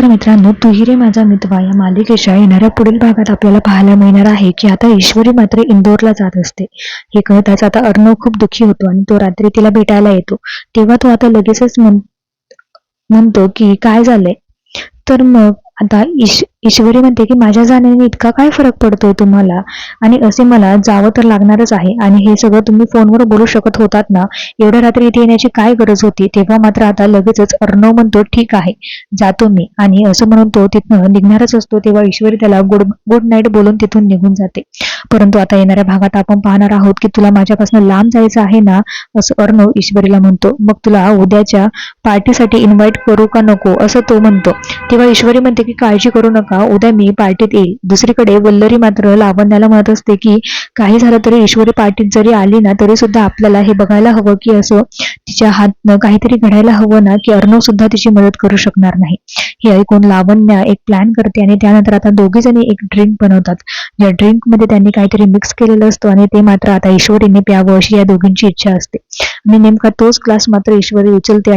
नमस्कार मित्रांनो तुही माझा मितवा. या मालिकेच्या येणाऱ्या पुढील भागात आपल्याला पाहायला मिळणार आहे की आता ईश्वरी मात्र इंदोरला जात असते. हे कळताच आता अर्णव खूप दुःखी होतो आणि तो रात्री तिला भेटायला येतो. तेव्हा तो आता लगेचच म्हण म्हणतो की काय झालंय? तर मग आता ईश ईश्वरी म्हणते की माझ्या जाण्याने इतका काय फरक पडतो तुम्हाला? आणि असे मला जावं तर लागणारच आहे. आणि हे सगळं तुम्ही फोनवर बोलू शकत होतात ना? एवढ्या रात्री इथे येण्याची काय गरज होती? तेव्हा मात्र आता लगेचच अर्णव म्हणतो ठीक आहे जातो मी आणि असं म्हणून तो तिथनं निघणारच असतो. तेव्हा ईश्वरी त्याला गुड गुड नाईट बोलून तिथून निघून जाते. परंतु आता येणाऱ्या भागात आपण पाहणार आहोत की तुला माझ्यापासून लांब जायचं आहे ना? असं अर्णव ईश्वरीला म्हणतो. मग तुला उद्याच्या पार्टीसाठी इन्व्हाइट करू का नको? असं तो म्हणतो. तेव्हा ईश्वरी म्हणते की काळजी करू नका. उद्या मी पार्टीत येईल. दुसरीकडे वल्लरी मात्र लावण्याला म्हणत असते की काही झालं तरी ईश्वरी पार्टीत जरी आली ना तरी सुद्धा आपल्याला हे बघायला हवं की असं तिच्या हातनं काहीतरी घडायला हवं ना की अर्णव सुद्धा तिची मदत करू शकणार नाही. हे ऐकून लावण्या एक प्लॅन करते आणि त्यानंतर आता दोघी जणी एक ड्रिंक बनवतात. या ड्रिंकमध्ये त्यांनी काहीतरी मिक्स केलेलं असतं आणि ते मात्र आता ईश्वरीने प्यावं अशी या दोघींची इच्छा असते. आणि नेमका तोच ग्लास मात्र ईश्वरी उचलते